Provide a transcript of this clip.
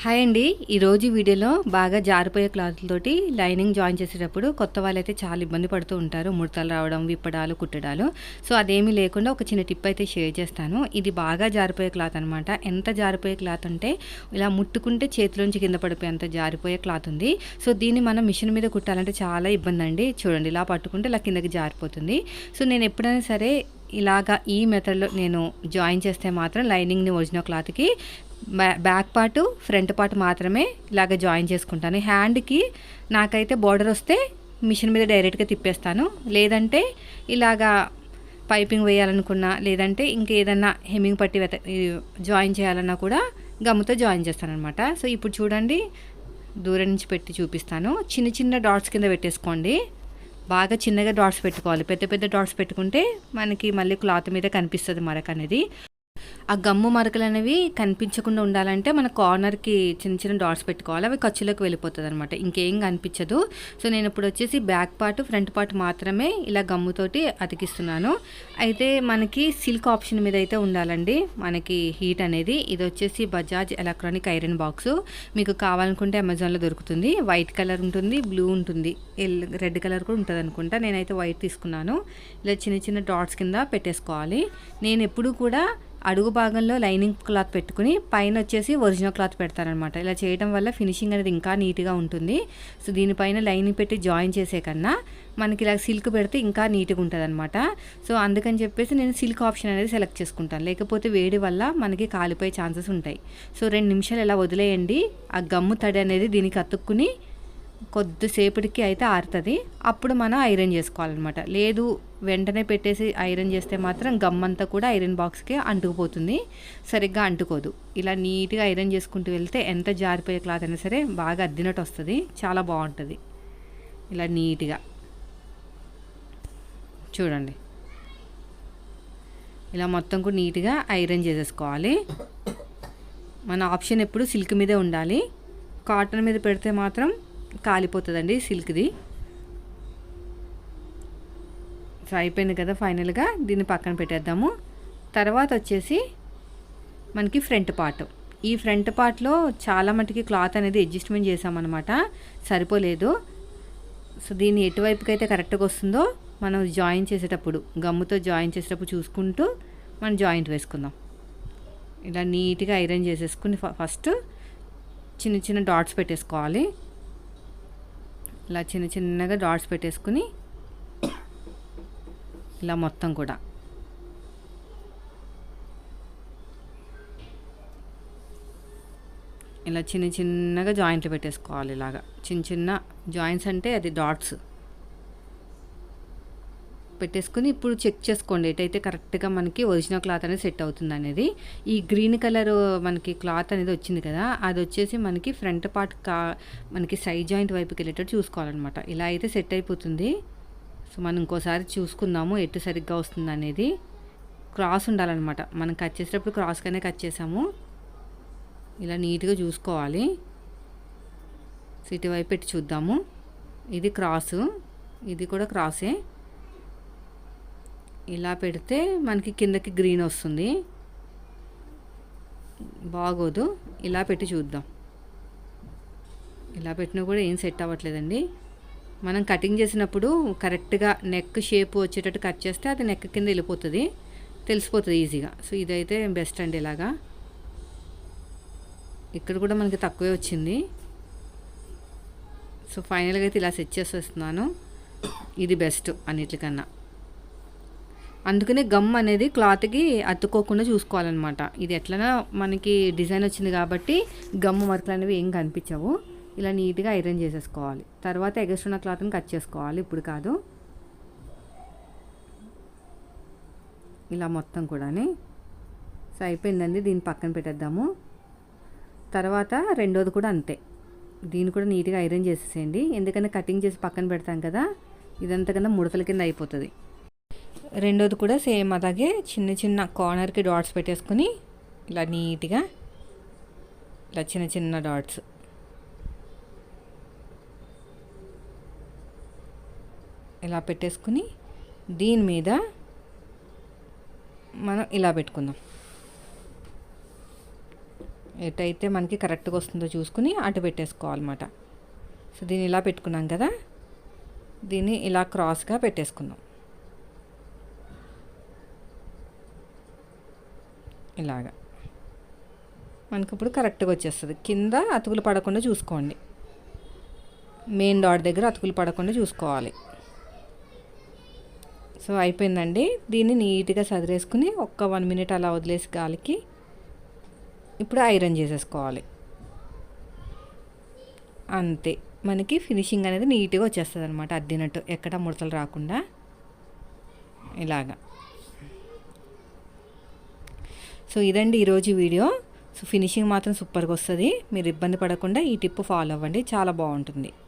Hi అండి. ఈరోజు వీడియోలో బాగా జారిపోయే క్లాత్లతోటి లైనింగ్ జాయిన్ చేసేటప్పుడు కొత్త వాళ్ళైతే చాలా ఇబ్బంది పడుతూ ఉంటారు. ముడతలు రావడం విప్పడాలు కుట్టడాలు. సో అదేమీ లేకుండా ఒక చిన్న టిప్ అయితే షేర్ చేస్తాను. ఇది బాగా జారిపోయే క్లాత్ అనమాట ఎంత జారిపోయే క్లాత్ అంటే ఇలా ముట్టుకుంటే చేతిలోంచి కింద పడిపోయేంత జారిపోయే క్లాత్ ఉంది. సో దీన్ని మనం మిషన్ మీద కుట్టాలంటే చాలా ఇబ్బంది అండి చూడండి ఇలా పట్టుకుంటే ఇలా కిందకి జారిపోతుంది. సో నేను ఎప్పుడైనా సరే ఇలాగా ఈ మెథడ్లో నేను జాయిన్ చేస్తే మాత్రం లైనింగ్ని ఒరిజినల్ క్లాత్కి బ్యాక్ పార్ట్ ఫ్రంట్ పార్ట్ మాత్రమే ఇలాగ జాయిన్ చేసుకుంటాను. హ్యాండ్కి నాకైతే బార్డర్ వస్తే మిషన్ మీద డైరెక్ట్గా తిప్పేస్తాను. లేదంటే ఇలాగా పైపింగ్ వేయాలనుకున్నా లేదంటే ఇంకేదన్నా హెమ్మింగ్ పట్టి వెత జాయిన్ చేయాలన్నా కూడా గమ్ముతో జాయిన్ చేస్తానమాట సో ఇప్పుడు చూడండి దూరం నుంచి పెట్టి చూపిస్తాను. చిన్న చిన్న డాట్స్ కింద పెట్టేసుకోండి. బాగా చిన్నగా డాట్స్ పెట్టుకోవాలి. పెద్ద పెద్ద డాట్స్ పెట్టుకుంటే మనకి మళ్ళీ క్లాత్ మీద కనిపిస్తుంది మరక అనేది ఆ గమ్ము మరకలు అనేవి కనిపించకుండా ఉండాలంటే మన కార్నర్కి చిన్న చిన్న డాట్స్ పెట్టుకోవాలి. అవి ఖర్చులోకి వెళ్ళిపోతుంది అనమాట ఇంకేం కనిపించదు. సో నేను ఇప్పుడు వచ్చేసి బ్యాక్ పార్ట్ ఫ్రంట్ పార్ట్ మాత్రమే ఇలా గమ్ముతోటి అతికిస్తున్నాను. అయితే మనకి సిల్క్ ఆప్షన్ మీద అయితే ఉండాలండి. మనకి హీట్ అనేది. ఇది వచ్చేసి బజాజ్ ఎలక్ట్రానిక్ ఐరన్ బాక్స్. మీకు కావాలనుకుంటే అమెజాన్లో దొరుకుతుంది. వైట్ కలర్ ఉంటుంది బ్లూ ఉంటుంది. ఎల్ రెడ్ కలర్ కూడా ఉంటుంది అనుకుంటా నేనైతే వైట్ తీసుకున్నాను. ఇలా చిన్న చిన్న డాట్స్ కింద పెట్టేసుకోవాలి. నేను ఎప్పుడు కూడా అడుగు భాగంలో లైనింగ్ క్లాత్ పెట్టుకుని పైన వచ్చేసి ఒరిజినల్ క్లాత్ పెడతారనమాట ఇలా చేయడం వల్ల ఫినిషింగ్ అనేది ఇంకా నీట్గా ఉంటుంది. సో దీనిపైన లైనింగ్ పెట్టి జాయిన్ చేసే కన్నా మనకి ఇలా సిల్క్ పెడితే ఇంకా నీట్గా ఉంటుంది అనమాట సో అందుకని చెప్పేసి నేను సిల్క్ ఆప్షన్ అనేది సెలెక్ట్ చేసుకుంటాను. లేకపోతే వేడి వల్ల మనకి కాలిపోయే ఛాన్సెస్ ఉంటాయి. సో రెండు నిమిషాలు ఇలా వదిలేయండి. ఆ గమ్ము తడి అనేది దీనికి అతుక్కుని కొద్దిసేపటికి అయితే ఆరుతుంది. అప్పుడు మనం ఐరన్ చేసుకోవాలన్నమాట. లేదు వెంటనే పెట్టేసి ఐరన్ చేస్తే మాత్రం గమ్మంతా కూడా ఐరన్ బాక్స్కి అంటుకుపోతుంది. సరిగ్గా అంటుకోదు. ఇలా నీట్గా ఐరన్ చేసుకుంటూ వెళ్తే ఎంత జారిపోయే క్లాత్ అయినా సరే బాగా అద్దినట్టు వస్తుంది చాలా బాగుంటుంది. ఇలా నీట్గా. చూడండి. ఇలా మొత్తం కూడా నీట్గా ఐరన్ చేసేసుకోవాలి. మన ఆప్షన్ ఎప్పుడు సిల్క్ మీదే ఉండాలి. కాటన్ మీద పెడితే మాత్రం కాలిపోతుందండి సిల్క్ది. సో అయిపోయింది కదా ఫైనల్గా దీన్ని పక్కన పెట్టేద్దాము. తర్వాత వచ్చేసి మనకి ఫ్రంట్ పార్ట్. ఈ ఫ్రంట్ పార్ట్లో చాలా మటుకి క్లాత్ అనేది అడ్జస్ట్మెంట్ చేసామన్నమాట. సరిపోలేదు. సో దీన్ని ఎటువైపుకి అయితే కరెక్ట్గా వస్తుందో మనం జాయిన్ చేసేటప్పుడు గమ్ముతో జాయిన్ చేసేటప్పుడు చూసుకుంటూ మనం జాయింట్ వేసుకుందాం. ఇలా నీట్గా ఐరన్ చేసేసుకుని ఫ- ఫస్ట్ చిన్న చిన్న డాట్స్ పెట్టేసుకోవాలి. ఇలా చిన్న చిన్నగా డాట్స్ పెట్టేసుకుని ఇలా మొత్తం కూడా. ఇలా చిన్న చిన్నగా జాయింట్లు పెట్టేసుకోవాలి ఇలాగా. చిన్న చిన్న జాయింట్స్ అంటే అది డాట్స్ పెట్టేసుకుని ఇప్పుడు చెక్ చేసుకోండి. ఎటైతే కరెక్ట్గా మనకి ఒరిజినల్ క్లాత్ అనేది సెట్ అవుతుంది అనేది. ఈ గ్రీన్ కలర్ మనకి క్లాత్ అనేది వచ్చింది కదా అది వచ్చేసి మనకి ఫ్రంట్ పార్ట్ కా మనకి సైడ్ జాయింట్ వైపుకి వెళ్ళేటట్టు చూసుకోవాలన్నమాట. ఇలా అయితే సెట్ అయిపోతుంది. సో మనం ఇంకోసారి చూసుకుందాము ఎటు సరిగ్గా వస్తుంది అనేది. క్రాస్ ఉండాలన్నమాట. మనం కట్ చేసేటప్పుడు క్రాస్గానే కట్ చేసాము. ఇలా నీట్గా చూసుకోవాలి. సో ఇటువైపు పెట్టి చూద్దాము. ఇది క్రాసు. ఇది కూడా క్రాసే. ఇలా పెడితే మనకి కిందకి గ్రీన్ వస్తుంది. బాగోదు. ఇలా పెట్టి చూద్దాం. ఇలా పెట్టినా కూడా ఏం సెట్ అవ్వట్లేదండి. మనం కటింగ్ చేసినప్పుడు కరెక్ట్గా నెక్ షేప్ వచ్చేటట్టు కట్ చేస్తే అది నెక్ కింద వెళ్ళిపోతుంది. తెలిసిపోతుంది ఈజీగా. సో ఇదైతే బెస్ట్ అండి ఇలాగా. ఇక్కడ కూడా మనకి తక్కువే వచ్చింది. సో ఫైనల్గా అయితే ఇలా సెట్ చేసేస్తున్నాను. ఇది బెస్ట్ అన్నిటికన్నా. అందుకనే గమ్ అనేది క్లాత్కి అతుక్కోకుండా చూసుకోవాలన్నమాట. ఇది ఎట్లనా మనకి డిజైన్ వచ్చింది కాబట్టి గమ్ మరకలు అనేవి ఏం కనిపించవు. ఇలా నీట్గా ఐరన్ చేసేసుకోవాలి. తర్వాత ఎగస్ట్రున్న క్లాత్ని కట్ చేసుకోవాలి. ఇప్పుడు కాదు. ఇలా మొత్తం కూడాని. సో అయిపోయిందండి. దీన్ని పక్కన పెట్టేద్దాము. తర్వాత రెండోది కూడా అంతే. దీన్ని కూడా నీట్గా ఐరన్ చేసేసేయండి. ఎందుకంటే కటింగ్ చేసి పక్కన పెడతాం కదా ఇదంతా కన్నా ముడతల కింద అయిపోతుంది. రెండోది కూడా సేమ్ అలాగే చిన్న చిన్న కార్నర్కి డాట్స్ పెట్టేసుకుని ఇలా నీట్గా ఇలా చిన్న చిన్న డాట్స్. ఇలా పెట్టేసుకుని దీని మీద మనం ఇలా పెట్టుకుందాం. ఎటైతే మనకి కరెక్ట్గా వస్తుందో చూసుకుని అటు పెట్టేసుకోవాలన్నమాట. సో దీన్ని ఇలా పెట్టుకున్నాం కదా? దీన్ని ఇలా క్రాస్గా పెట్టేసుకుందాం. ఇలాగా. మనకి ఇప్పుడు కరెక్ట్గా వచ్చేస్తుంది. కింద అతుకులు పడకుండా చూసుకోండి. మెయిన్ డాట్ దగ్గర అతుకులు పడకుండా చూసుకోవాలి. సో అయిపోయిందండి. దీన్ని నీట్గా సదిరేసుకుని ఒక్క వన్ మినిట్ అలా వదిలేసి గాలికి ఇప్పుడు ఐరన్ చేసేసుకోవాలి. అంతే. మనకి ఫినిషింగ్ అనేది నీట్గా వచ్చేస్తుంది అనమాట అద్దినట్టు ఎక్కడ ముడతలు రాకుండా. ఇలాగా. సో ఇదండి ఈరోజు వీడియో. సో ఫినిషింగ్ మాత్రం సూపర్గా వస్తుంది. మీరు ఇబ్బంది పడకుండా ఈ టిప్ ఫాలో అవ్వండి. చాలా బాగుంటుంది.